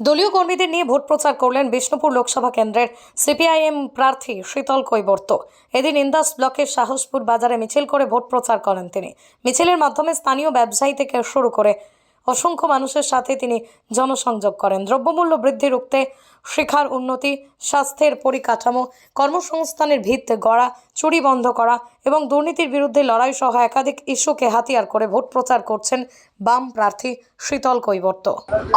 দলীয় কর্মীদের নিয়ে ভোট প্রচার করলেন বিষ্ণুপুর লোকসভা কেন্দ্রের সিপিআইএম প্রার্থী শীতল কৈবর্ত। এদিন ইন্দাস ব্লকের সাহসপুর বাজারে মিছিল করে ভোট প্রচার করেন তিনি। মিছিলের মাধ্যমে স্থানীয় ব্যবসায়ী থেকে শুরু করে অসংখ্য মানুষের সাথে তিনি জনসংযোগ করেন। দ্রব্যমূল্য বৃদ্ধি রুখতে শিক্ষার উন্নতি, স্বাস্থ্যের পরিকাঠামো, কর্মসংস্থানের ভিত গড়া, চুরি বন্ধ করা এবং দুর্নীতির বিরুদ্ধে লড়াই সহ একাধিক ইস্যুকে হাতিয়ার করে ভোট প্রচার করছেন বাম প্রার্থী শীতল কৈবর্ত।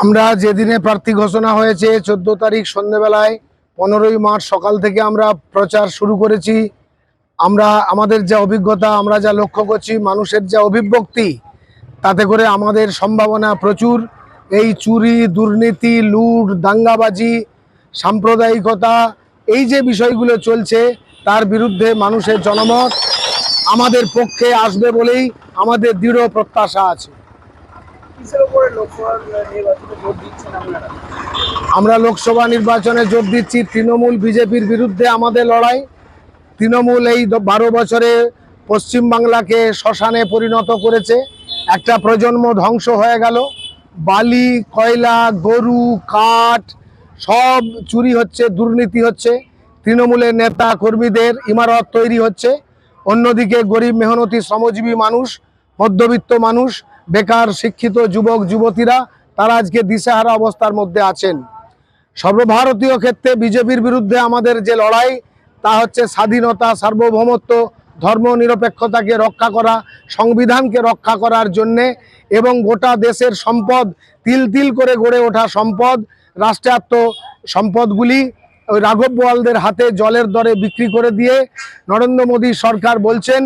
আমরা যেদিনে প্রার্থী ঘোষণা হয়েছে চোদ্দ তারিখ সন্ধেবেলায়, পনেরোই মার্চ সকাল থেকে আমরা প্রচার শুরু করেছি। আমরা, আমাদের যা অভিজ্ঞতা, আমরা যা লক্ষ্য করছি, মানুষের যা অভিব্যক্তি তাতে করে আমাদের সম্ভাবনা প্রচুর। এই চুরি দুর্নীতি লুট দাঙ্গাবাজি সাম্প্রদায়িকতা এই যে বিষয়গুলো চলছে তার বিরুদ্ধে মানুষের জনমত আমাদের পক্ষে আসবে বলেই আমাদের দৃঢ় প্রত্যাশা আছে। আমরা লোকসভা নির্বাচনে জোর দিচ্ছি তৃণমূল বিজেপির বিরুদ্ধে আমাদের লড়াই। তৃণমূল এই বারো বছরে পশ্চিমবাংলাকে শ্মশানে পরিণত করেছে। একটা প্রজন্ম ধ্বংস হয়ে গেল। বালি, কয়লা, গরু, কাঠ সব চুরি হচ্ছে, দুর্নীতি হচ্ছে। তৃণমূলের নেতা কর্মীদের ইমারত তৈরি হচ্ছে। অন্যদিকে গরিব, মেহনতি, শ্রমজীবী মানুষ, মধ্যবিত্ত মানুষ, বেকার, শিক্ষিত যুবক, যুবতীরা, তারা আজকে দিশাহারা অবস্থার মধ্যে আছেন। সর্বভারতীয় ক্ষেত্রে বিজেপির বিরুদ্ধে আমাদের যে লড়াই, তা হচ্ছে স্বাধীনতা, সার্বভৌমত্ব ধর্ম নিরপেক্ষতাকে রক্ষা করা, সংবিধানকে রক্ষা করার জন্যে এবং গোটা দেশের সম্পদ তিল তিল করে গড়ে ওঠা সম্পদ, রাষ্ট্রায়ত্ত সম্পদগুলি ওই রাঘব বোয়ালদের হাতে জলের দরে বিক্রি করে দিয়ে নরেন্দ্র মোদী সরকার বলছেন,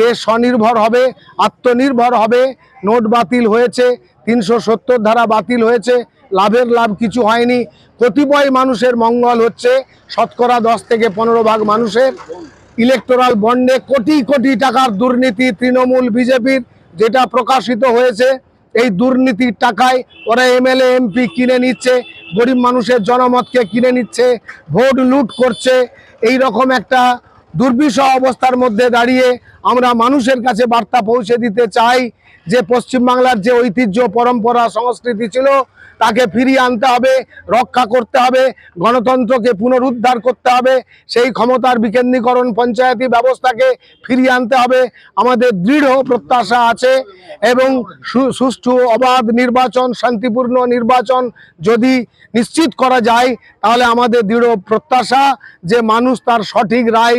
দেশ স্বনির্ভর হবে, আত্মনির্ভর হবে, নোট বাতিল হয়েছে, তিনশো সত্তর ধারা বাতিল হয়েছে, লাভের লাভ কিছু হয়নি, কতিপয় মানুষের মঙ্গল হচ্ছে, শতকরা দশ থেকে পনেরো ভাগ মানুষের ইলেকটোরাল বন্ডে কোটি কোটি টাকার দুর্নীতি তৃণমূল বিজেপির, যেটা প্রকাশিত হয়েছে, এই দুর্নীতির টাকায় ওরা এমএলএ, এমপি কিনে নিচ্ছে, গরিব মানুষের জনমতকে কিনে নিচ্ছে, ভোট লুট করছে এই রকম একটা দুর্বিষহ অবস্থার মধ্যে দাঁড়িয়ে আমরা মানুষের কাছে বার্তা পৌঁছে দিতে চাই যে পশ্চিমবাংলার যে ঐতিহ্য, পরম্পরা, সংস্কৃতি ছিল, তাকে ফিরিয়ে আনতে হবে, রক্ষা করতে হবে, গণতন্ত্রকে পুনরুদ্ধার করতে হবে, সেই ক্ষমতার বিকেন্দ্রীকরণ পঞ্চায়েতি ব্যবস্থাকে ফিরিয়ে আনতে হবে। আমাদের দৃঢ় প্রত্যাশা আছে এবং সুষ্ঠু, অবাধ নির্বাচন, শান্তিপূর্ণ নির্বাচন যদি নিশ্চিত করা যায়, তাহলে আমাদের দৃঢ় প্রত্যাশা যে মানুষ তার সঠিক রায়